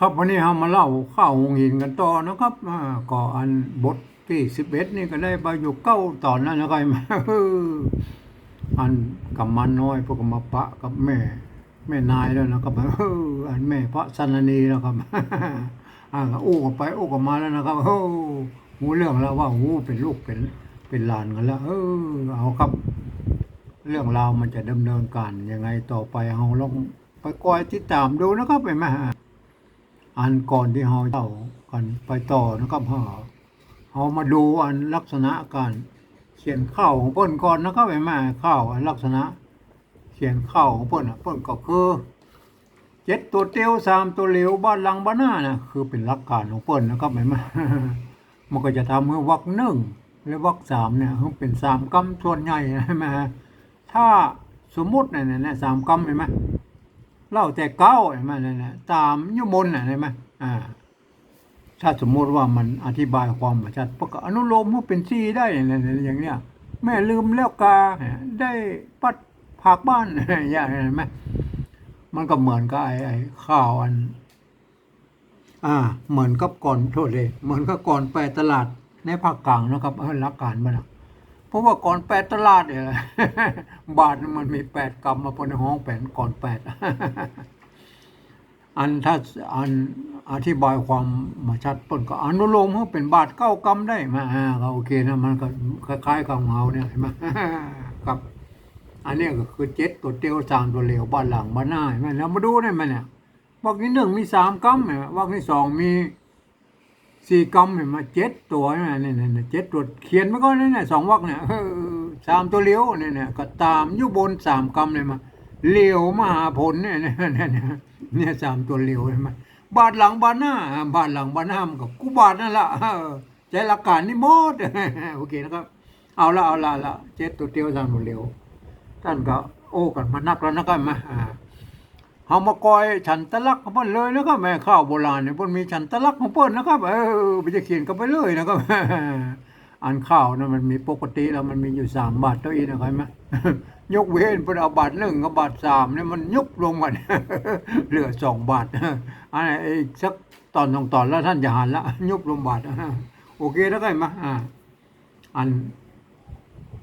ครับวันนี้เรามาเล่าข้าวหงหินกันต่อนะครับอ่าก็อันบทที่สิบเอ็ดนี่ก็ได้ไปอยู่เก้าตอนนั้นนะครับอันกำมันน้อยพวกก็มาปะกับแม่ แม่นายแล้วนะครับเอออันแม่พระสันนีนะครับอ่าก็อู้กันไปโอ้กันมาแล้วนะครับเออหูเรื่องแล้วว่าหูเป็นลูกเป็นเป็นหลานกันแล้วเออเอาครับ เรื่องราวมันจะดำเนินการยังไงต่อไปเราลองไปคอยติดตามดูนะครับไปมา อันก่อนที่เราเจ้ากันไปต่อนะครับเฮาเรามาดูอันลักษณะการเขียนข้าวของเปิ้นก่อนนะครับไปมาข้าวอันลักษณะ เขียนข้าวของเปิ้นอะเปิ้นก็คือเจ็ดตัวเตียวสามตัวเหลวบ้านหลังบ้านหน้านะคือเป็นหลักการของเปิ้นนะครับไปมามันก็จะทำให้วรรคหนึ่งและวรรคสามเนี่ยเป็นสามกำส่วนใหญ่ใช่ไหมถ้าสมมติเนี่ยเนี่ยสามกำเห็นไหม เล่าแต่เก้าเห็นไหมเนี่ยตามยุมนน่ะเห็นไหมอ่า ถ้าสมมติว่ามันอธิบายความชัดประกอนุโลมว่าเป็นซีได้เนี่ยเนี่ยอย่างเนี้ยแม่ลืมแล้วกาได้ปัดผักบ้านอย่างเห็นไหมมันก็เหมือนกับไอ้ไอ้ข้าวอัน อ่า เหมือนกับก่อนโทษเลย เหมือนกับก่อนไปตลาดในภาคกลางนะครับเออรักการมันอะ ราะว่าก่อนแปดตลาดเนี่ยบาทมันมีแปดกรรมมาพนห้องแปดก่อนแปดอันถ้าอันอธิบายความมาชัดต้นก็อนุโลมให้เป็นบาทเก้ากรรมได้มาอ่าโอเคนะมันก็คล้ายๆกับของเราเนี่ยเห็นไหมครับ อันนี้ก็คือเจ็ดตัวเตียวสามตัวเหลวบ้านหลังบ้านหน้าเห็นไหมเรามาดูได้ไหมเนี่ยวักที่หนึ่งมีสามกรรมเนไหมวักที่สองมี สี่กำเห็นมาเจ็ดตัวเนี่ยเนี่ยเนี่ยเจ็ดตัวเขียนมาก็เนี่ยเนี่ยสองวักเนี่ยสามตัวเลี้ยวเนี่ยเนี่ยก็ตามอยู่บนสามกำเลยมาเลี้ยวมหาผลเนี่ยเนี่ยเนี่ยเนี่ยสามตัวเลี้ยวเห็นไหมบาทหลังบานหน้าบาทหลังบานหน้ามันก็กูบาทนั่นแหละใจหลักการนี่หมดโอเคนะครับ เอาละเอาละละเจ็ดตัวเตียวสามตัวเลี้ยวท่านก็โอ้กันมานักแล้วนะครับมา เฮามากอยฉันตะลักของเพิ่นเลยนะครับแม่ข้าวโบราณเนี่ยเพิ่นมีฉันตะลักของเพิ่นนะครับ เออไปจะเขียนกันไปเลยนะครับอันข้าวนะมันมีปกติแล้วมันมีอยู่สามบาทเท่านี้นะครับไหมยกเว้นเพิ่นเอาบาทหนึ่งกับบาทสามเนี่ยมันยุบลงมาเหลือสองบาทอันไอีกสักตอนสองตอนแล้วท่านจะหันละยุบลงบาทโอเคแล้วก็ไหมอ่าอัน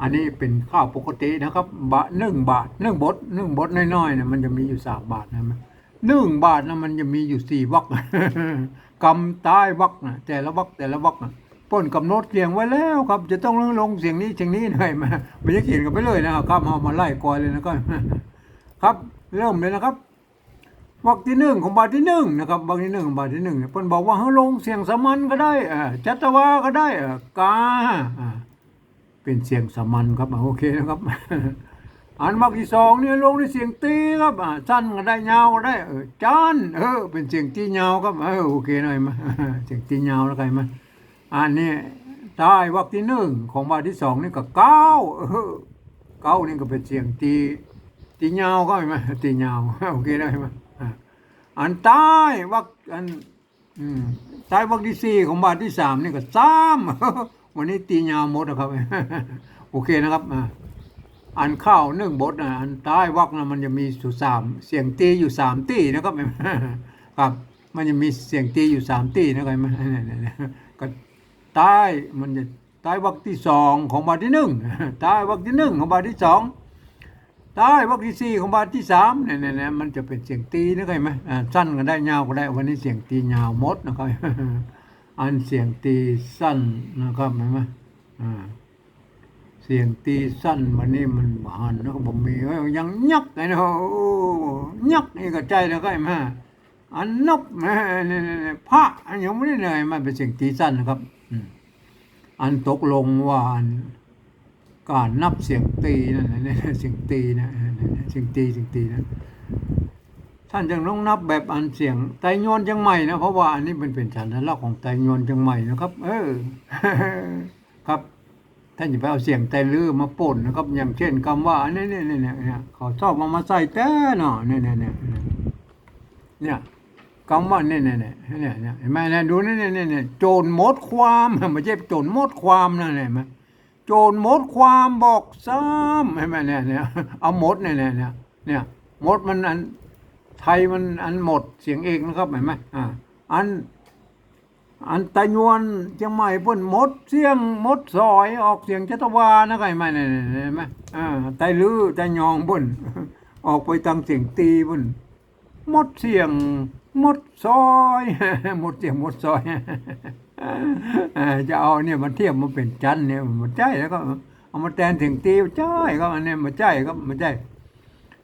อันนี้เป็นข้าวปกตินะครับ บาทหนึ่งบาทหนึ่งบดหนึ่งบดน้อยๆเนี่ยมันจะมีอยู่สามบาทนะมั้ยหนึ่งบาทนะมันจะมีอยู่สี่วักกำใต้วักนะแต่ละวักแต่ละวักนะป้นกำหนดเสียงไว้แล้วครับ จะต้องลงเสียงนี้เสียงนี้หน่อยมาไม่ใช่เขียนกันไปเลยนะครับเอามาไล่กอยเลยนะครับครับเริ่มเลยนะครับวักที่หนึ่งของบาทที่หนึ่งนะครับวักที่หนึ่งของบาทที่หนึ่งเนี่ยเพิ่นบอกว่าให้ลงเสียงสมัญก็ได้อ่อจัตวาก็ได้อ่อกาอ่า เป็นเสียงสามัญครับโอเคนะครับ อันวักที่สองเนี่ยลงในเสียงตีครับสั้นก็ได้ยาวก็ได้เออจานเออเป็นเสียงตียาวครับเออโอเคหน่อยมาเสียงตียาวแล้วกันมาอันนี้ใต้วักที่หนึ่งของวักที่สองนี่ก็เก้าเออเก้านี่ก็เป็นเสียงตีตียาวก็เห็นไหมตียาวโอเคได้ไหมาอันใต้วักอันอืมใต้วักที่สี่ของบาทที่สามนี่ก็สาม วันนี้ตียาวหมดนะครับ โอเคนะครับอ่าอันเข้าวหนึ่งบทนะอันใต้วักนะมันจะมีอยู่สามเสียงตีอยู่สามตีนะครับครับ มันจะมีเสียงตีอยู่สามตีนะครับก็ใต้มันจะใต้วักที่สองของบาทที่หนึ่งใต้วักที่หนึ่งของบาทที่สองใต้วักที่สี่ของบาทที่สามเนี่ยเนี่ยเนี่ยมันจะเป็นเสียงตีนะครับไหมอ่าสั้นก็ได้ยาวก็ได้ วันนี้เสียงตียาวหมดนะครับ อันเสียงตีสั้นนะครับเห็นไหมอ่าเสียงตีสั้นวันนี้มันบานนะครับผมมีเอ้ยังยักไงนะโอ้ยักนี่ก็ใจนะครับเห็ไหมอันนบแม่เนี่ยเนี่ยเนี่พระอันยังไม่ได้เลยมันเป็นเสียงตีสั้นนะครับอันตกลงว่าอันการนับเสียงตีนั่นนี่เสียงตีนะเสียงตีเสียงตีนะ ท่านจึงต้องนับแบบอันเสียงไตรโยนจังใหม่นะเพราะว่าอันนี้มันเป็นฉันทลักษณ์ของไตรโยนจังใหม่นะครับ เออ ครับ ท่านจะไปเอาเสียงไตรลือมาป่นนะครับ อย่างเช่นคำว่าเนี่ยเนี่ยเนี่ยเนี่ยเขาชอบมามาใส่แต่เนาะเนี่ยเนี่ยเนี่ยเนี่ยคำว่าเนี่ยเนี่ยเนี่ยเนี่ยเนี่ยเห็นไหมเนี่ยดูเนี่ยเนี่ยเนี่ยโจรหมดความไม่ใช่โจรหมดความนะเนี่ยเห็นไหมโจรหมดความบอกซ้ำใช่ไหมเนี่ยเนี่ยเอาหมดเนี่ยเนี่ยเนี่ยเนี่ยหมดมันอัน ไทยมันอันหมดเสียงเอกนะครับเห็นไหมอ่าอัน อันตะยวนเชียงใหม่เพิ่นหมดเสียงหมดซอยออกเสียงจัตวานะครไหมเนี่ยเห็นไหมอ่าไตลือไตยองเพิ่นออกไปทางเสียงตีเพิ่นหมดเสียงหมดซอยหมดเสียงหมดซอยจะเอาเนี่ยมาเทียบมาเป็นจันเนี่ยมันใช่แล้วก็เอามาแทนถึงตีใช่ก็อันเนี้ยมันใช่ก็มันใช่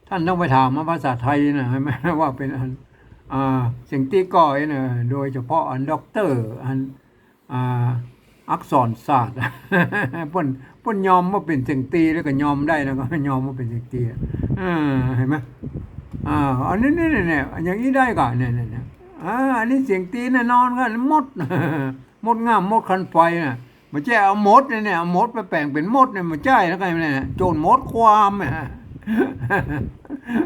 ท่านต้องไปถามมาภาษาไทยนะไหมว่าเป็นอันอ่าสิ่งตีก่อยเนี่ยโดยเฉพาะอันด็อกเตอร์อันอ่าอักษรศาสตร์พิ่นพ่นยอมว่าเป็นสิ่งตีแล้วก็ยอมได้แล้วก็ยอมว่าเป็นสิ่งตีเห็นไหมอ่าอันนี้เนี่ยเนี่ยอย่างนี้ได้ก่อนเนี่ยเนี่ยอ่าอันนี้เสียงตีแน่นอนกันมดมดงามมดคันไฟน่ะมันใช่เอามดเนี่ยเนี่ยเอามดไปแปลงเป็นมดเนี่ยมันใช่แล้วกันเนี่ยโจรมดความเนี่ย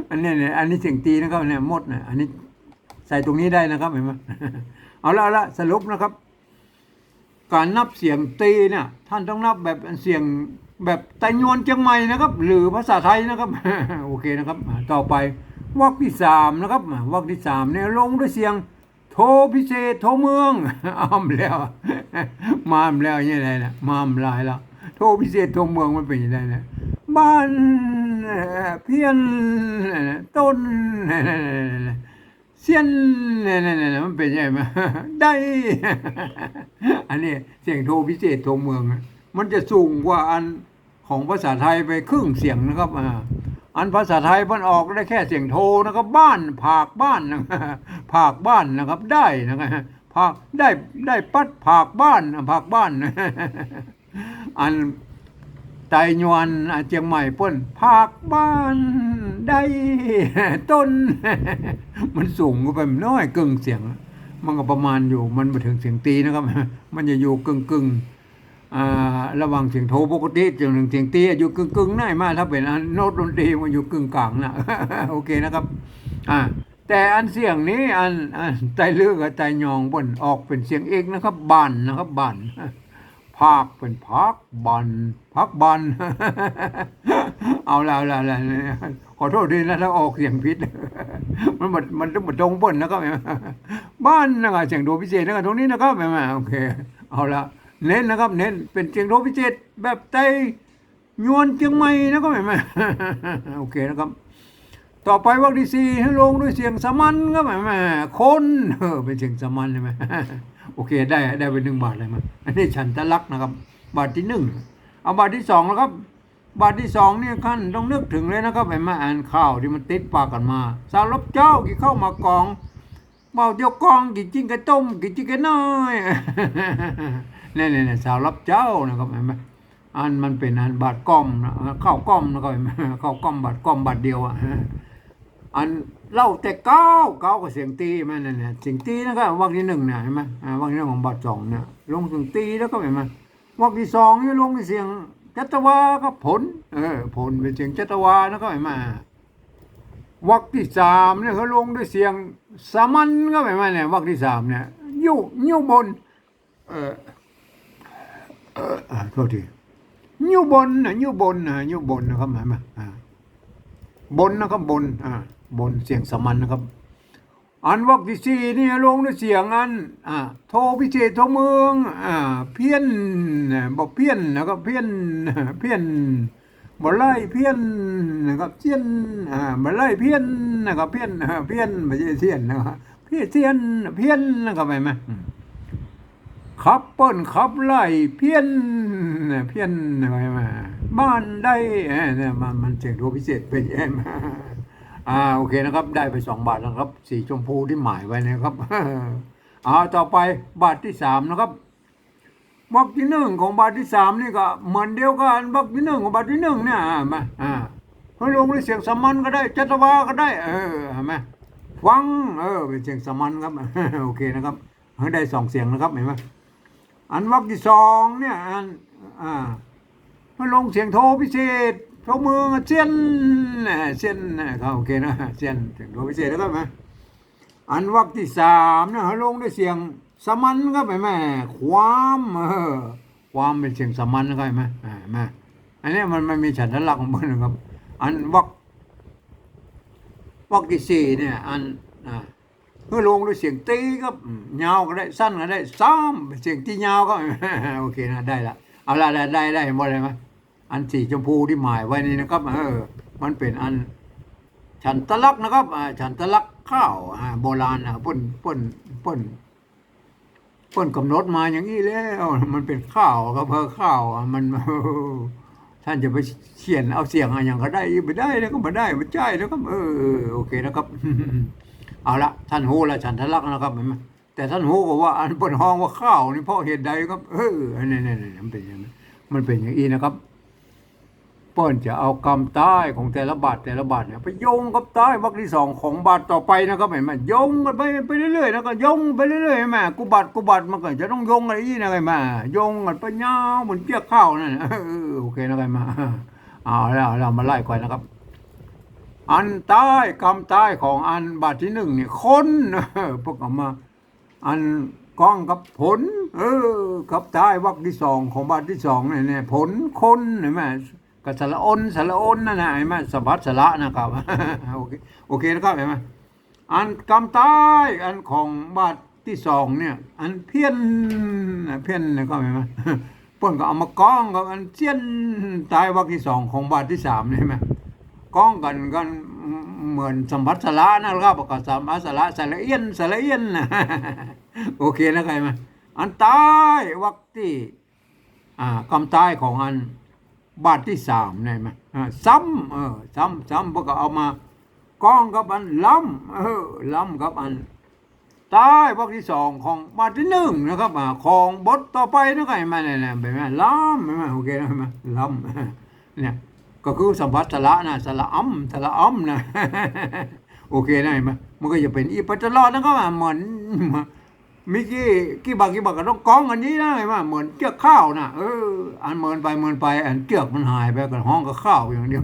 อันนี้เนี่ยอันนี้เสียงตีนะครับเนี่ยมดนี่ยอันนี้ใส่ตรงนี้ได้นะครับเห็นไหมเอาละเอาละสรุปนะครับ การนับเสียงตีเนี่ยท่านต้องนับแบบเสียงแบบไตยวนเชียงใหม่นะครับ หรือภาษาไทยนะครับ โอเคนะครับ ต่อไปวรรคที่สามนะครับวรรคที่สามเนี่ยลงด้วยเสียงโทพิเศษโทเมืองอ้อมแล้ว มามแล้วยังไงนะมามลายแล้วโทพิเศษโทเมืองมันเป็นยังไงนะ บ้านเพียนต้นเสียนมันเป็นยังไงมาได้ อันนี้เสียงโทพิเศษโทเมือง มันจะสูงกว่าอันของภาษาไทยไปครึ่งเสียงนะครับอ่าอันภาษาไทยมันออกได้แค่เสียงโทนะครับ บ้านผากบ้านนะผากบ้านนะครับ ได้นะครับผากได้ได้ปัดผากบ้านผากบ้าน อัน ไตยวนอะเจียงใหม่ป้นภาคบ้านได้ต้น มันสูงก็ไปน้อยกึ่งเสียง มันก็ประมาณอยู่มันมาถึงเสียงตีนะครับ มันจะอยู่กึ่งกึ่งอ่าระหว่างเสียงโทปกติจนถึงเสียงตีอยู่กึ่งกึ่งๆง่ายมากถ้าเป็นโน้ตดนตรีมันอยู่กึ่งกลางนะโอเคนะครับอ่าแต่อันเสียงนี้อันไตเลือกกับไตยองเปิ้นออกเป็นเสียงเอกนะครับบานนะครับบาน ภาคเป็นพักบันพักบันเอาละเอาละอาละขอโทษทีนะถ้าออกเสียงผิด มันหมันมันต้องมาตรงเปิ้นนะครับบ้านนะครับเสียงโดพิเศษนะครับตรงนี้นะครับแม่โอเค เอาละเน้นนะครับ เน้นเป็นเสียงโดพิเศษแบบไตยวนเชียงใหม่นะครับแม่โอเคนะครับ ต่อไปวรรคที่สี่ให้ลงด้วยเสียงสมัญครับแม่คนเออเป็นเสียงสมัญใช่ไหม โอเคได้ได้ไปหนึ่งบาทเลยมั้ยอันนี้ฉันทะลักษ์นะครับ บาทที่หนึ่งเอาบาทที่สองแล้วครับ บาทที่สองเนี่ยขั้นต้องนึกถึงเลยนะครับไอ้มาอ่านข่าวที่มันติดปากกันมา สารลบเจ้ากี่เข้ามากองเบาเดียวกองกี่จิ้งกระต้มกี่จิ้งกระน้อยนี่นี่นี่สาวรับเจ้านะครับเห็นไหมอันมันเป็นอันบาทก้อมนะข้าวก้อมนะครับข้าวก้อมบาทก้อมบาทเดียวอะอัน เล่าแต่เก้าเก้ากับเสียงตีมันนั่นแหละเสียงตีนะครับวรรคที่หนึ่งเนี่ยเห็นไหมอ่าวรรคที่หนึ่งของบาทสองเนี่ยลงเสียงตีแล้วก็เห็นไหมวรรคที่สองนี่ลงในเสียงจัตวาก็ผล เออผลเป็นเสียงจัตวานะครับเห็นไหมวรรคที่สามเนี่ยเขาลงด้วยเสียงสามัญก็เห็นไหมเนี่ยวรรคที่สามเนี่ยยู่ยู่บน เออเอออ่าโทษทียู่บนนะยู่บนนะยู่บนนะครับเห็นไหมอ่าบนนะครับบนอ่าบนเสียงสมัญนะครับ อันวรรคที่สี่นี่ลงด้วยเสียงอันอ่าโทพิเศษโทเมืองอ่าเพี้ยนบอกเพี้ยนนะครับเพี้ยนเพี้ยนบ่ไล่เพี้ยนนะครับเพี้ยนอ่าบ่ไล่เพี้ยนนะครับเพี้ยนเพี้ยนไม่ใช่เทียนนะครับเพี้ยนเทียนเพี้ยนนะครับไปไหมขับเปิ้นขับไล่เพี้ยนเพี้ยนอะไรมาบ้านได้เนี่ยมันมันเสียงโทพิเศษไปแย่มา อ่าโอเคนะครับ ได้ไปสองบาทแล้วครับ สีชมพูที่หมายไว้นะครับอ่าต่อไปบาทที่สามนะครับบาทที่หนึ่งของบาทที่สามนี่ก็เหมือนเดียวกันบาทที่หนึ่งของบาทที่หนึ่งเนี่ยอ่ามาอ่าให้ลงด้วยเสียงสมัญก็ได้จัตวาก็ได้ เออเห็นไหมฟังเออเป็นเสียงสมัญครับโอเคนะครับให้ได้สองเสียงนะครับเห็นไหมอันวรรคที่สองเนี่ยอันอ่ามันลงเสียงโทพิเศษ โทเมืองเซียนน่ะเซียนเขาโอเคนะเซียนเสียงโทพิเศษแล้วก็ไหมอันวรรคที่สามนะเขาลงด้วยเสียงสมัญก็ไปแม่ความเออความเป็นเสียงสมัญก็ไปไหมอ่ามาอันนี้มันมันมีฉันทลักษณ์ของมันนะครับ อันวรรคววรรคที่สี่เนี่ยอันอ่าเพื่อลงด้วยเสียงตีก็ยาวก็ได้สั้นก็ได้ซ้ำเสียงที่ยาวก็โอเคนะได้ละเอาละได้ได้ได้หมดเลยไหม อันสีชมพูที่หมายไว้นี่นะครับเออมันเป็นอัน ฉันตะลักนะครับอ่าฉันตะลักข้าวโบราณอะเปิ้นเปิ้นเปิ้นเปิ้นกำหนดมาอย่างนี้แล้ว มันเป็นข้าวก็เพอข้าวอะมันท่านจะไปเขียนเอาเสียงอะไรอย่างก็ได้ไม่ได้แล้วก็ม่ได้ไม่ใช่แล้วก็เออโอเคนะครับ เอาละท่านฮู้ละฉันทะลักนะครับเห็นไหมแต่ท่านฮู้ก็ว่า อันเปิ้นห้องว่าข้าวนี่เพราะเหตุใดครับ เอออันนี้นี่นี่มันเป็นอย่างนั้นมันเป็นอย่างนี้นะครับ เปิ้นจะเอากรรมใต้ของแต่ละบาทแต่ละบาทเนี่ยไปโยงกับใต้วรรคที่สองของบาทต่อไปนะครับเห็นไหมโยงกันไปไปเรื่อยๆนะก็โยงไปเรื่อยๆเห็นไหมกูบาทกูบาทมันก็จะต้องโยงอะไรอีกนะไงมาโยงกันไปยาวเหมือนเปียกข้าวนั่นโอเคนะไงมาเอาแล้วเรามาไล่ก่อนนะครับ อันใต้กรรมใต้ของอันบาทที่หนึ่งเนี่ยคนพวกเอามา อันกล้องกับผล เออกับใต้วรรคที่สองของบาทที่สองเนี่ยเนี่ยผลคนเห็นไหม ก็สระอนสระอนนั่นนะเห็นไหมสะบัดสระนะครับโอเคโอเคนะครับเห็นไหมอันกำใต้อันของบาทที่สองเนี่ย อันเพี้ยนเพี้ยนนะครับเห็นไหมพ่นก็เอามากล้องกับอันเสี้ยนใต้วรรคที่สองของบาทที่สามเนี่ยเห็นไหมก้องกันกันเหมือนสมผัสสละนะครับก็สมผัสสละสละเอียนสละเอียนนะโอเคนะใครไหมอันใต้วักที่อ่าคำใต้ของอัน บาทที่สามเนี่ไหมซ้ำเออซ้ำซ้ำพวกก็เอามาก้องกับอันล้ำเออล้ำกับอันใต้วักที่สองของบาทที่หนึ่งนะครับอ่าของบทต่อไปนะใครมาเนี่ยเนี่ยแบบนี้ล้ำเห็นไหมโอเคนะเห็นไหมล้ำเนี่ยก็คือสัมผัสสละนะสละอ้ำสละอ้ำนะโอเคนะเห็นไหมมันก็จะเป็นอีปัจจลอดนะครับเหมือน มิกี่กี่บักกี่บักก็ต้องกองอันนี้นะเห็นไหมเหมือนเจือกข้าวนะเอออันเหมือนไปเหมือนไป อันเจือกมันหายไปก็ห้องก็ข้าวอย่างเดียว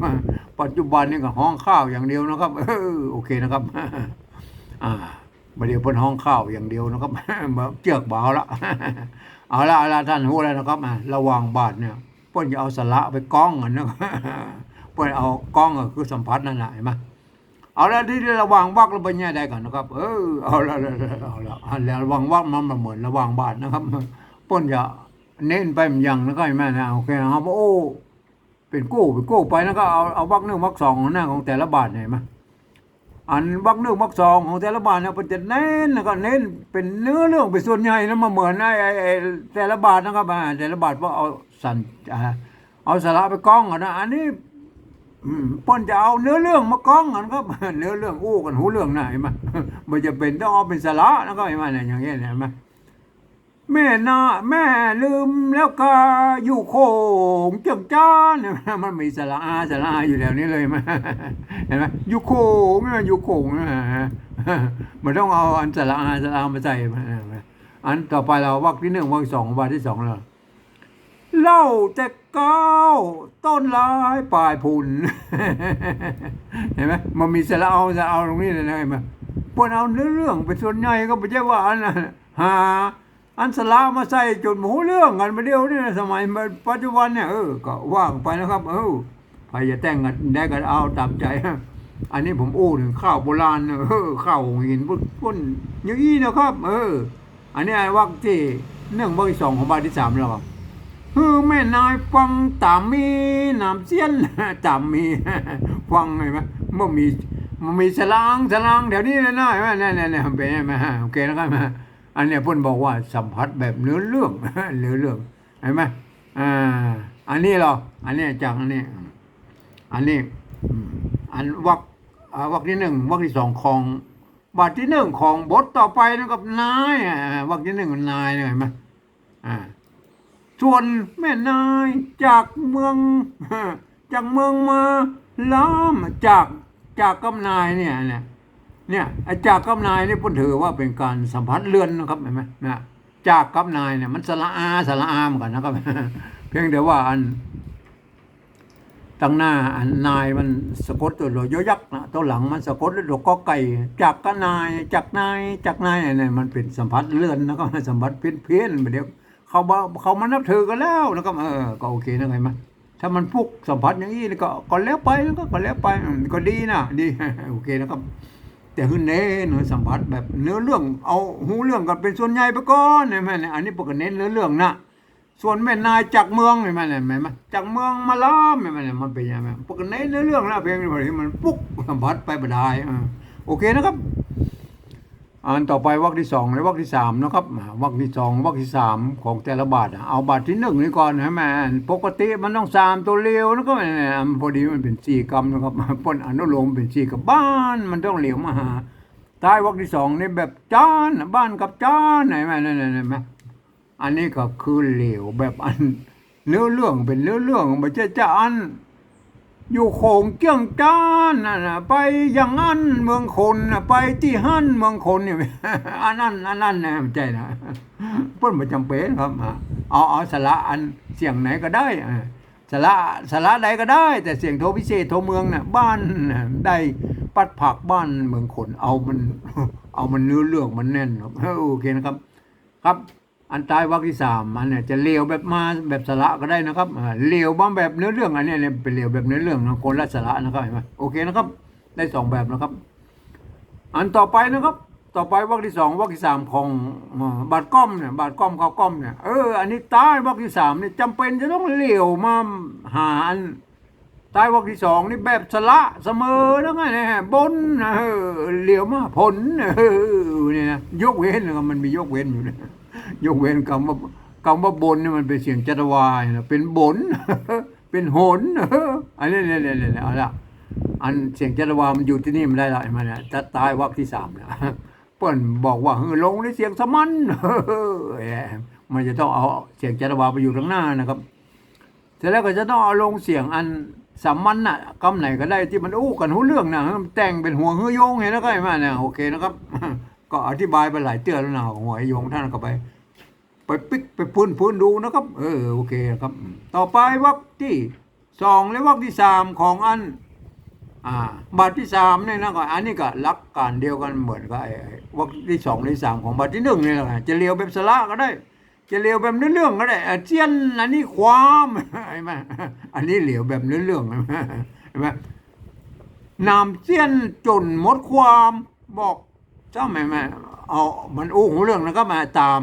ปัจจุบันนี่ก็ห้องข้าวอย่างเดียวนะครับ เออโอเคนะครับ อ่าประเดี๋ยวเพิ่นห้องข้าวอย่างเดียวนะครับเจือกเบาละเอาละเอาละท่านรู้แล้วนะครับระวังบาทเนี่ยเปิ้นจะเอาสละไปก้องกันนะเปิ้นเอาก้องก็คือสัมผัสนั่นแหละเห็นไหม เอาละที่ระวังวักระเบิดแย่ได้ก่อนนะครับ เออเอาละเอาละเอาละแล้วระวังวักมันเหมือนระวังบาทนะครับป้นจะเน้นไปมันยังนะครับเห็นไหมนะโอเคนะครับโอ้เป็นกู้เป็นกู้ไปแล้วก็เอาเอาวักหนึ่งวักสองหน้าของแต่ละบาทเนี่ยเห็นไหมอันวักหนึ่งวักสองของแต่ละบาทเนี่ยมันจะเน้นแล้วก็เน้นเป็นเนื้อเรื่องเป็นส่วนใหญ่แล้วมาเหมือนไอ้ไอ้แต่ละบาทนะครับอ่าแต่ละบาทว่าเอาสันเอาสาระไปกล้องกันนะอันนี้ อืมป้นจะเอาเนื้อเรื่องมากล้องกันครับเนื้อเรื่องอู้กันหูเรื่องไหนะเห็นไมมันจะเป็นต้องเอาเป็นสาระนะครับเห็นไหมเนี่ยอย่างเงี้ยเห็นไหมแม่นาแม่ลืมแล้วก็อยู่โคงจังจ้านเนไหมมันมีสาระอาสาระอาอยู่แถวนี้เลยเห็นไหมเห็นไหมอยู่โคงไม่มันอยู่โคงนะมันต้องเอาอันสาระอาสาระอามาใส่มาอันต่อไปเราวักที่หนึ่งวักสองวักที่สองแล้ว เล่าแต่ก้าวต้นลายปลายพุนเห็นไหมมันมีสระเอาสระเอาตรงนี้เลยนะเห็นไหมพวกเอาเนื้อเรื่องเป็นส่วนใหญ่ก็ไม่ใช่ว่าอันนั้นหาอันสละมาใส่จนหมูเรื่องกันมาเดียวนี่นะสมัยปัจจุบันเนี่ยเออก็ว่างไปนะครับ เออใครจะแต่งกันได้กันเอาตามใจอันนี้ผมอู้ถึงข้าวโบราณเออข้าวหินพุ่นพุ่นอย่างนี้นะครับ เออ อันนี้วักที่หนึ่องวักที่สองของบาทที่สามแล้วครับ ฮือแม่นายฟังตามีน้ำเสียนตามีฟังเห็นไหมมันมีมันมีสลางสลางเดี๋ยวนี้เลยนะเห็นไหมเนี่ยเนี่ยเนี่ยเป็นไหมโอเคแล้วกันมาอันเนี้ยเพ่นบอกว่าสัมผัสแบบเนื้อเรื่องเนื้อเรื่องเห็นไหมอ่าอันนี้เหรออันนี้จากอันนี้ อันนี้อันวักวักที่หนึ่งวักที่สองของบทที่หนึ่งของบทต่อไปนะครับนายวักที่หนึ่งนายเห็นไหมอ่า ส่วนแม่นายจากเมือง จากเมืองมาล้อมจากจากกำนายเนี่ยเนี่ยเนี่ยไอจากกำนายนี่ผมถือว่าเป็นการสัมผัสเลื่อนนะครับเห็นไหมนะจากกำนายเนี่ยมันสละอาสละอาเหมือนกันนะครับ เพียงแต่ว่าอันตั้งหน้าอันนายมันสะกดตัวโยยักษ์นะตัวหลังมันสะกดด้วยตัวกอไก่จากกนายจากนายจากนายเนี่ยมันเป็นสัมผัสเลื่อนนะครับสัมผัสเพี้ยนเพี้ยนไปเดี๋ยว เขาบอกเขามานับถือกันแล้วนะครับเออก็โอเคนะไงมั้ยถ้ามันฟุกสัมผัสอย่างนี้ก็ก็แล้วไปแล้วก็ก็แล้วไปก็ดีนะดีโอเคนะครับ แต่คือเน้นสัมผัสแบบเนื้อเรื่องเอาหูเรื่องกันเป็นส่วนใหญ่ไปก่อนเห็นไหมเนี่ยอันนี้ปกติเน้นเนื้อเรื่องนะส่วนแม่นายจากเมืองเห็นไหมเนี่ยเห็นไหมจากเมืองมาล้อมเห็นไหมเนี่ยมันเป็นยังไงปกติเน้นเนื้อเรื่องนะเพลงนี้มันปุ๊กสัมผัสไปบ่ได้โอเคนะครับ อันต่อไปวรรคที่สองและวรรคที่สามนะครับวรรคที่สองวรรคที่สามของแต่ละบาทอะเอาบาทที่หนึ่งนี่ก่อนใช่ไหมปกติมันต้องสามตัวเร็วแล้วก็เนี่ยพอดีมันเป็นสี่กรรมนะครับปนอนุโลมเป็นสี่กับบ้านมันต้องเหลียวมาหาท้ายวรรคที่สองนี่แบบจานบ้านกับจานไหนไหมนั่นไหนไหมอันนี้ก็คือเหลวแบบอันเนื้อเรื่องเป็นเนื้อเรื่องม่ใช่จะอัน อยู่โขงเกี้ยงจ้านน่ะไปอย่างนั้นเมืองคนน่ะไปที่ฮั่นเมืองคนเนี่ยอันนั้นอันนั้นนะใช่นะเพิ่นไม่จำเป็นครับเอาเอาสระอันเสียงไหนก็ได้สระสระใดก็ได้ แต่เสียงโทพิเศษโทเมืองน่ะบ้านได้ปัดผักบ้านเมืองคนเอามัน เอามันเนื้อเรื่องมันแน่นครับโอเคนะครับ ครับ อันตายวรรคที่สามมันเนี่ยจะเลียวแบบมาแบบสระก็ได้นะครับเลียวบ้างแบบเนื้อเรื่องอันนี้เนี่ยเป็นเลียวแบบเนื้อเรื่องนะคนละสระนะครับเห็นไหมโอเคนะครับ ได้สองแบบนะครับ อันต่อไปนะครับ ต่อไปวรรคที่สองวรรคที่สามของบาดก้อมเนี่ยบาดก้อมเขาก้อมเนี่ยเอออันนี้ใต้วรรคที่สามเนี่ยจำเป็นจะต้องเลียวมาหาอันใต้วรรคที่สองนี่แบบสระเสมอแล้วไงเนี่ยบนนะเออเลียวมาผลเออเนี่ยนะยกเว้นนะมันมียกเว้นอยู่นะ ยกเว้นคำว่าคำว่าบนนี่มันเป็นเสียงจัตวานะเป็นบน เป็นโหนอันนี้เนี่ยเนี่ยเนี่ยเอาละอันเสียงจัตวามันอยู่ที่นี่มันได้ละมันเนี่ยจะตายวรรคที่สามนะเปิ้นบอกว่าเฮ้ยลงในเสียงสมันมมันจะต้องเอาเสียงจัตวาไปอยู่ข้างหน้านะครับเสร็จแล้วก็จะต้องเอาลงเสียงอันสามัญน่ะคำไหนก็ได้ที่มันอู้กันหูเรื่องนะแต่งเป็นหัวเฮือโยงเห็นแล้วก็เห็นไหมเนี่ยโอเคนะครับ ก็อธิบายไปหลายเตื้อแล้วนะหัวไอ้โยงท่านก็ไป ไปปิกไปพูนพูนดูนะครับ เออโอเคครับ ต่อไปวรรคที่สองและวรรคที่สามของอันอ่าบาทที่สามเนี่ยนะก็อันนี้ก็ลักการเดียวกันเหมือนกับไอ้วรรคที่สองที่สามของบาทที่หนึ่งนี่แหละครับจะเลียวแบบสระก็ได้ จะเลียวแบบเนื้อเรื่องก็ได้เจียนอันนี้ความเห็นไหมอันนี้เหลียวแบบเรื่องเห็นไหมเห็นไหมนามเจียนจนหมดความบอก เจ้าแม่แม่เอามันอู้หูเรื่องแล้วก็มาตาม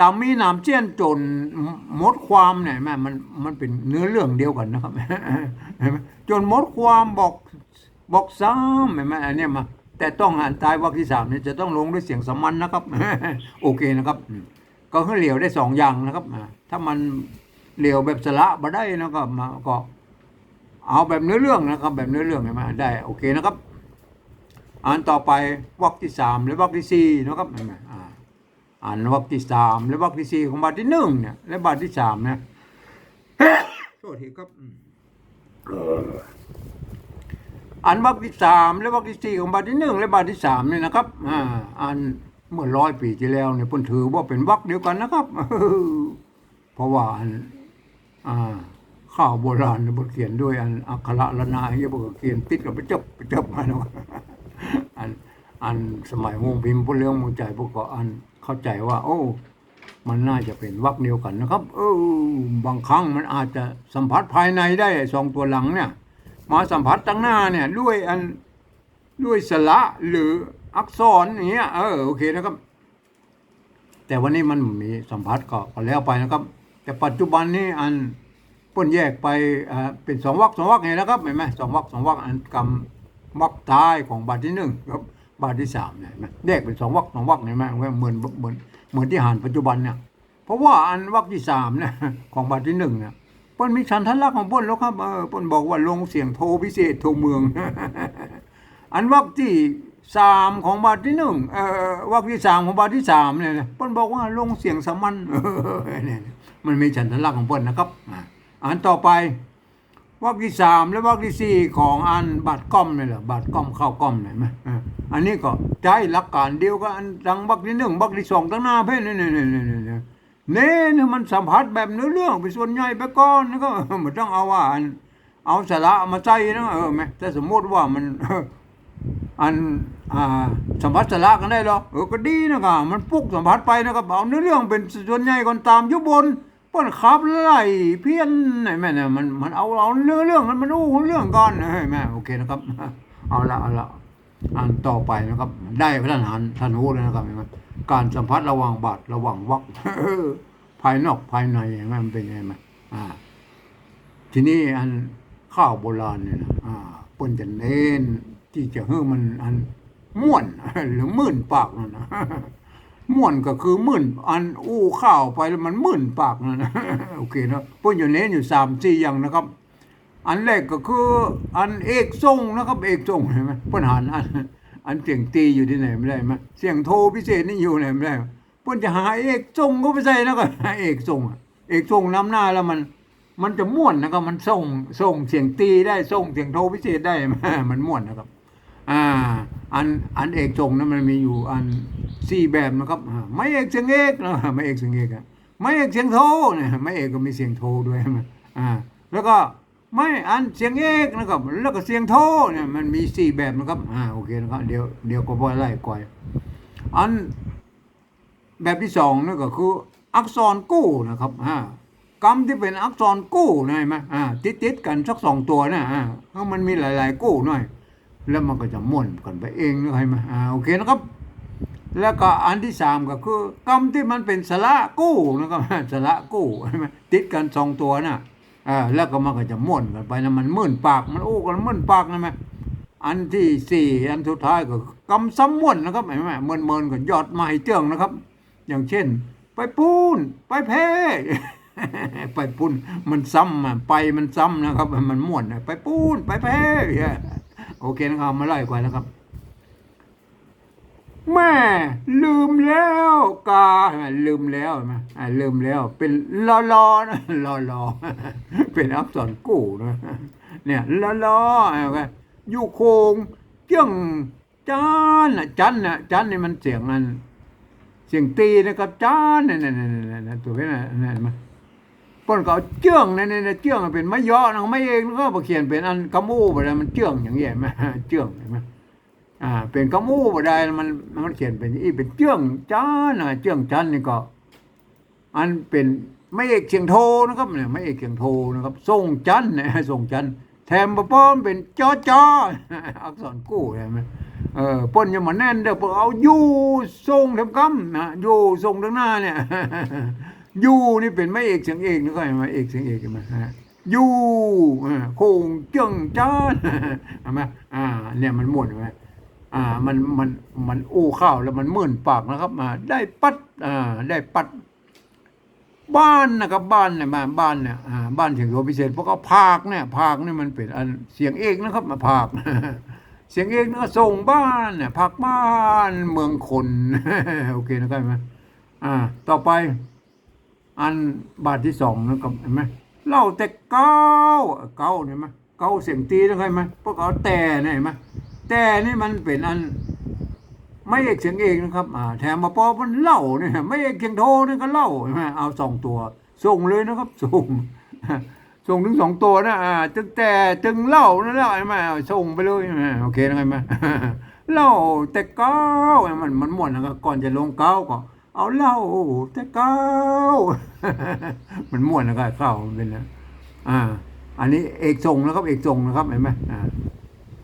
ตามมีนามเจียนจนมดความเนี่ยแม่มันมันเป็นเนื้อเรื่องเดียวกันนะครับจนมดความบอกบอกซ้ำเห็นไหมอันเนี้ยมาแต่ต้องอ่านตายวรรคที่สามเนี่ยจะต้องลงด้วยเสียงสมัญนะครับ โอเคนะครับ ก็คือเหลียวได้สองอย่างนะครับถ้ามันเหลียวแบบสระมาได้นะก็มาก็ เอาแบบเนื้อเรื่องนะครับ แบบเนื้อเรื่องเห็นไหมได้ โอเคนะครับ อ่านต่อไปวรรคที่สามหรือวรรคที่สี่นะครับอ่านวรรคที่สามและวรรคที่สี่ของบาทที่หนึ่งเนี่ยและบาทที่สามเนี่ยโทษทีครับอ่านวรรคที่สามและวรรคที่สี่ของบาทที่หนึ่งและบาทที่สามเนี่ยนะครับอ่านเมื่อร้อยปีที่แล้วเนี่ยพิ่นถือว่าเป็นวรรคเดียวกันนะครับเพราะว่าอันอ่าข้าวโบราณบทเขียนด้วยอันอักขระละนาเฮียบทเขียนติดกับไปจบไปจบมาเนาะ อันอันสมัยโมงพิมพ์พวกเรื่องมงใจพวกก็อันเข้าใจว่า โอ้ มันน่าจะเป็นวรรคเดียวกันนะครับ เออบางครั้งมันอาจจะสัมผัสภายในได้สองตัวหลังเนี่ย มาสัมผัสตั้งหน้าเนี่ย ด้วยอันด้วยสระหรืออักษรอย่างเงี้ยเออโอเคนะครับ แต่วันนี้มันมีสัมผัสก็กแล้วไปนะครับ แต่ปัจจุบันนี้อันป้นแยกไปอ่าเป็นสองวรรคสองวรรคไงนะครับเห็นไหมสองวรรคสองวรรคอันกำ วรรคท้ายของบาทที่หนึ่งครับบาทที่สามเนี่ยนไหมแยกเป็นสองวรรคสองวรรคเห็นไหมเหมือนเหมือนเหมือนเหมือนที่หานปัจจุบันเนี่ยเพราะว่าอันวรรคที่สามเนี่ยของบาทที่หนึ่งเนี่ยปนมีฉันทันลักของปนแล้วครับเออปนบอกว่าลงเสียงโทพิเศษโทเมือง อันวรรคที่สามของบาทที่หนึ่งเอ่อวรรคที่สามของบาทที่สามเนี่ยปนบอกว่าลงเสียงสามัญเนี่ยมันมีฉันทลักของปนนะครับอะอันต่อไป วรรคที่สามและวรรคที่สี่ของอันบาทก้อมนี่แหละบาทก้อมเข้าก้อมเนี่ยไหมอันนี้ก็ใช้หลักการเดียวกับอันดังวรรคที่หนึ่งวรรคที่สองตั้งหน้าเพ่นนี่นี่นี่นี่นี่เน้นมันสัมผัสแบบเนื้อเรื่องไปส่วนใหญ่ไปก่อนนะก็มันต้องเอาว่าอันเอาสาระมาใจนะเออไหมแต่สมมติว่ามันอันอ่าสัมผัสสาระกันได้หรอเออก็ดีนะครับมันปลุกสัมผัสไปนะครับเอาเนื้อเรื่องเป็นส่วนใหญ่ก่อนตามยุบบน เปิ้นขับไล่เพี้ยนไอ้แม่เนี่ยมันมันเอาเอาเรื่องเรื่องมันมันอู้เรื่องก่อนเฮ้ยแม่โอเคนะครับ เอาละเอาละอันต่อไปนะครับ ได้พระทหารท่านรู้เลยนะครับเห็นไหมการสัมผัสระหว่างบาดระหว่างวักภายนอกภายในเห็นไหมมันเป็นยังไงไหมอ่า ทีนี้อันข้าวโบราณเนี่ยนะอ่าเปิ้นจะเน้นที่จะให้มันอันม่วนหรือมื่นปากนั่นนะ ม่วนก็คือมื่นอันอู้ข้าวไปแล้วมันมื่นปากนั่นนะโอเคนะเปิ้นอยู่เน้นอยู่สามสี่อย่างนะครับ อันแรกก็คืออันเอกทรงนะครับ เอกทรงเห็นไหมเปิ้นหันอันอันเสียงตีอยู่ที่ไหนไม่ได้ไหมเสียงโทรพิเศษนี่อยู่ไหนไม่ได้เปิ้นจะหาเอกทรงก็ไปใส่แล้วก็เอกทรงเอกทรงน้ำหน้าแล้วมันมันจะม่วนนะครับ มันส่งส่งเสียงตีได้ส่งเสียงโทรพิเศษได้มันม่วนนะครับ อ่า อันอันเอกทรงนั้นมันมีอยู่อันสี่แบบนะครับ ไม่เอกเสียงเอกนะไม่เอกเสียงเอกอะไม่เอกเสียงโทเนี่ยไม่เอกก็มีเสียงโทด้วยนอ่าแล้วก็ไม่อันเสียงเอกนะครับแล้วก็เสียงโทเนี่ยมันมีสี่แบบนะครับอ่าโอเคนะครับเดี๋ยวเดี๋ยวก็บ่ไล่ก่อยอันแบบที่สองนั่นก็คืออักษรกู้นะครับอ่ากรรมที่เป็นอักษรกู้นะเห็นไหมอ่าติดติดๆกันสักสองตัวนะอ่าเพราะมันมีหลาย ๆ กู้หน่อย แล้วมันก็จะม่วนกันไปเองนะเห็นไหมอ่าโอเคนะครับ แล้วก็อันที่สามก็คือกรรมที่มันเป็นสระกู้นะครับสระกู้ใช่ไหมติดกันสองตัวน่ะอ่าแล้วก็มันก็จะม่วนกันไปนะมันมื่นปากมันโอ้กันมื่นปากนะไหมอันที่สี่อันสุดท้ายก็กรรมซ้ำม่วนนะครับเห็นไหมเมินเมินๆก็ยอดมาให้เจืองนะครับ อย่างเช่น ไปปูนไปแพ้ไปปูนมันซ้ำไปมันซ้ำนะครับ มันม่วนไปปูนไปแพ้เนี่ย โอเคนะครับมาไล่ก่อนะครับแม่ลืมแล้วกาลืมแล้วเห็นไหมอ่าลืมแล้ว เป็นลอลอนะลอลอเป็นอักษรกู้นะเนี่ยลอลออะไรอยู่โคงเจ้งจานน่ะจันน่ะจันนี่มันเสียงอันเสียงตีนะครับจานเนี่ยเนี่นี่นี่ยตัวนี้นะนี่นมา ป้นก็เอาเจื้องนี่นี่เจื้องเป็นไม้ย่อนะไม่เองก็เขียนเป็นอันกะมูไปแล้มันเจื้องอย่างเงี้ยไหมเจื้องเห็นไหมอ่า เป็นกะมูบ่ได้มันมันเขียนเป็นอีเป็นเจื้องจ้านน่ะเจื้องจันนี่ก็ อันเป็นไม่เอกเสียงโทนะครับเนี่ยไม่เอกเสียงโทนะครับทรงจันเนี่ยทรงจันแถมบ่ป้อมเป็นจอจออักษรกู้ใช่ไหมเออป้นยังมาแน่นเด้อเพิ่นเอาอยู่ทรงทำกำนะอยู่ทรงทั้งหน้าเนี่ย ยูนี่เป็นไม่เอกเสียงเอกนี่ก็เห็นไหมเอกเสียงเอกเห็นไหมฮะยูโคงเจื้องจ้านเห็นไหมอ่า เนี่ยมันม่วนเห็นไหมอ่ามันมันมันอู้ข้าวแล้วมันมื่นปากนะครับอ่าได้ปัดอ่าได้ปัด บ้านนะครับบ้านเนี่ยบ้าบ้านเนี่ยอ่าบ้านเสียงโทพิเศษเพราะก็ภาคเนี่ยภาคเนี่ยมันเป็นอันเสียงเอกนะครับ มาภาคเสียงเอกนี่ก็ส่งบ้านเนี่ยภาคบ้านเมืองคน โอเคนะครับไหมอ่า ต่อไป อันบาทที่สองนะครับเห็นไหมเล่าแต่เก้าเก้าเนี่ยไหมเก้าเสียงตีนะครับเห็นไหมพวกเอาแต่เนี่ยเห็นไหมแต่นี่มันเป็นอัน ไม่เอกเสียงเอกนะครับอ่าแถมมาปอมันเล่าเนี่ยไม่เอกเสียงโทนี่ก็เล่าใช่ไหมเอาสองตัวส่งเลยนะครับส่งส่งถึงสองตัวนะอ่าตึงแต่ตึงเล่านั่นแหละใช่ไหมาส่งไปเลยโอเคนะใช่ไหมเล่าแต่เก้ามันมันหม่วนะครับก่อนจะลงเก้าก็ เอาเล่าแต่เก้า มันม่วนนะครับเข้ามันเป็นนะอ่า อันนี้เอกส่งนะครับ เอกส่งนะครับเห็นไหมอ่า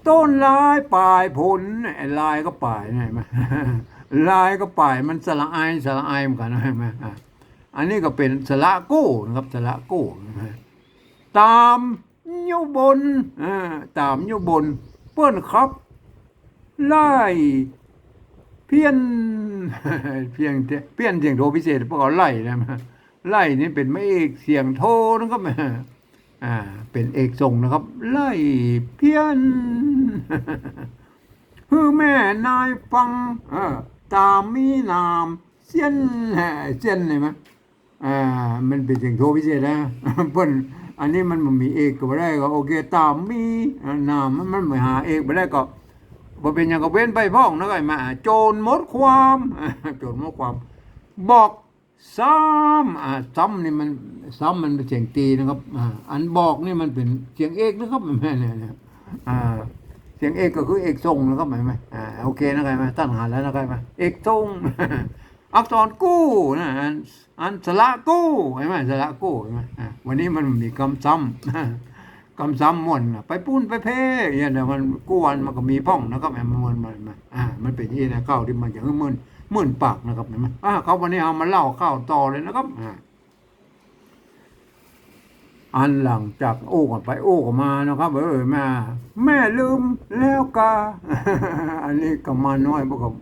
ต้นลายปลายผลลายก็ปลายเห็นไหมลายก็ปลายมันสละอายสละอายเหมือนกันนะเห็นไหมอะอันนี้ก็เป็นสละกู้นะครับสละกู้ตามยุบนอ่าตามยุบนเปิ้นครับไล่ พี้ยนเพียงเพี้ยนเสียงโทพิเศษพวกเขาไล่นะไล่นี่เป็นไม่เอกเสียงโทนะครับอ่าเป็นเอกทรงนะครับ ไล่เพี้ยนคือแม่นายฟังเออตามมีนามเสียนเสียนเลยมั้ยอ่ามันเป็นเสียงโทพิเศษนะเพิ่นอันนี้มันมีเอกก็บ่ได้ก็โอเค ตามมีนามมันมันไม่หาเอกบ่ได้ก็ บ่เป็นหยังก็เว้นไปพ้องนะก็ไอ้มาโจรมดความโจรมดความ บอกซ้ำอ่าซ้ำนี่มันซ้ำมันเป็นเสียงตีนะครับอ่าอันบอกนี่มันเป็นเสียงเอกนะครับแม่เนี่ยเนี่ยอ่าเสียงเอกก็คือเอกทรงนะครับเห็นไหมอ่าโอเคนะครับไหมตั้งหาแล้วนะครับไหมเอกทรงอักษรกู้นะอันอันสระกู้เห็นไหมสระกู้ไหมอะวันนี้มันมีคำซ้ำ คำซ้ำมวนไปปุ้นไปเพ่เนี้ยมันกู้วันมันก็มีพ่องนะครับแมมันมันมันมันอ่ามันเป็นที่นะข้าวที่มันจะมื่นมื่นปากนะครับเห็นไหมอ่าเขาวันนี้เอามาเล่าข้าวต่อเลยนะครับอ่าอันหลังจากโอ้กันไปโอ้กันมานะครับเออแม่แม่ลืมแล้วกาอันนี้ก็มาน้อยพวกกับ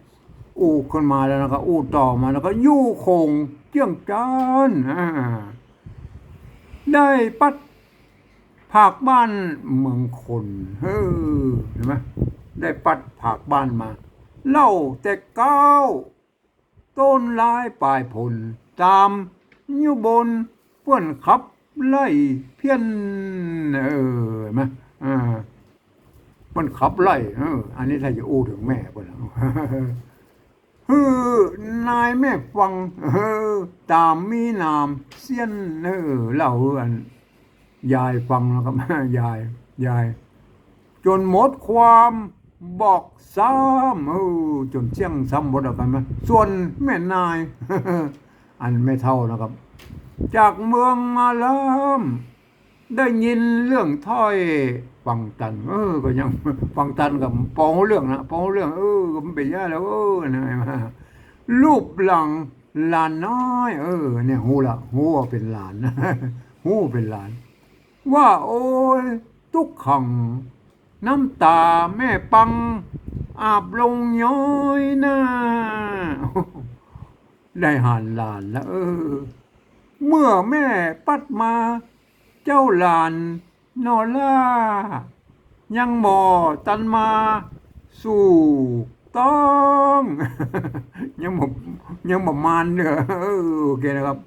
อู้ขึ้นมาแล้วนะครับอู้ต่อมาแล้วก็ยู่คงเจียงจานได้ปัด ผากบ้านเมืองคนเฮ้อเห็นไหมได้ปัดผากบ้านมา เล่าแต่เก้า ต้นลายปลายผล ตามอยู่บนเพื่อนขับไล่เพี้ยนเออเห็นไหมอ่าเพื่อนขับไล่เอออันนี้ถ้าจะอู้ถึงแม่เพื่อนแล้วเฮ้อนายแม่ฟังเออตามมีนามเสียนเออเล่าอัน ยายฟังนะครับยายยาย จนหมดความบอกซ้ำเออจนเชี่ยงซ้ำหมดแล้วกันไหมส่วนแม่นาย อันไม่เท่านะครับ จากเมืองมาลามได้ยินเรื่องถ้อยฟังตัน เออ ก็ยังฟังตันกับปองเรื่องนะปองเรื่อง เออก็มันเป็นย่าแล้ว เออนะมารูปหลังหลานน้อย เออ เนี่ยหูละหูเป็นหลานหูเป็นหลาน ว่าโอ้ยทุกขัง น้ำตาแม่ปัง อาบลงย้อยหน้า ได้หันหลานแล้วเออ เมื่อแม่ปัดมา เจ้าหลานนอล่า ยังหมอตันมา สู่ต้อง ยังบ่ยังบ่มานเด้อเออโอเคนะครับ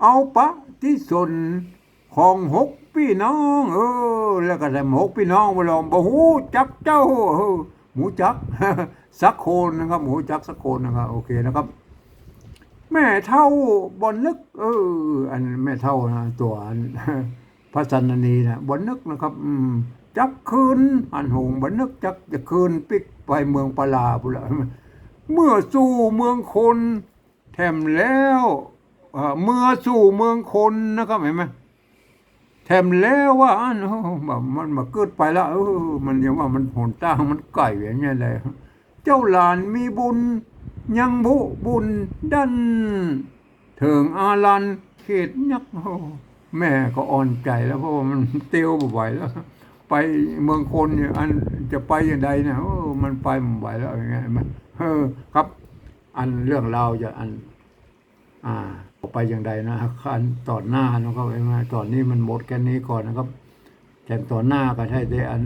เอาปะที่สน ของหกพี่น้อง เออ แล้วก็ได้หกพี่น้องมาลองบ่หูจักเจ้าเออหมูจักสักโคนนะครับ หมูจักสักโคนนะครับโอเคนะครับ แม่เท่าบอนนึก เออ อันแม่เท่านะตัวอันพระสันนีนะบอนนึกนะครับ อืมจักคืนอันหงบอนนึกจักจะคืนปิกไปเมืองปลาปุละเมื่อสู่เมืองคนแถมแล้วเมื่อสู่เมืองคนนะครับเห็นไหม แถมแล้วว่าอันโอ้แบบมันมาเกิดไปแล้วเออมันยังว่ามันหนตั้งมันไก่อย่างเงี้ยเลยเจ้าหลานมีบุญ ยังบุบุญดันเถิงอาลันเขตยักษ์แม่ก็อ่อนใจแล้วเพราะว่ามันเตียวบ่ไหวแล้ว ไปเมืองคนเนี่ยอันจะไปอย่างใดเนี่ยโอ้มันไปไม่ไหวแล้วอย่างเงี้ยมันเออครับ อันเรื่องเราจะอัน อ่า ไปอย่างใดนะอันต่อหน้านะครับเห็นไหมตอนนี้มันหมดแค่นี้ก่อนนะครับแต่ตอหน้าก็ใช่ได้อัน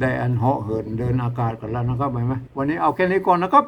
ได้อันเหาะเหินเดินอากาศกันแล้วนะครับเห็นไหมวันนี้เอาแค่นี้ก่อนนะครับ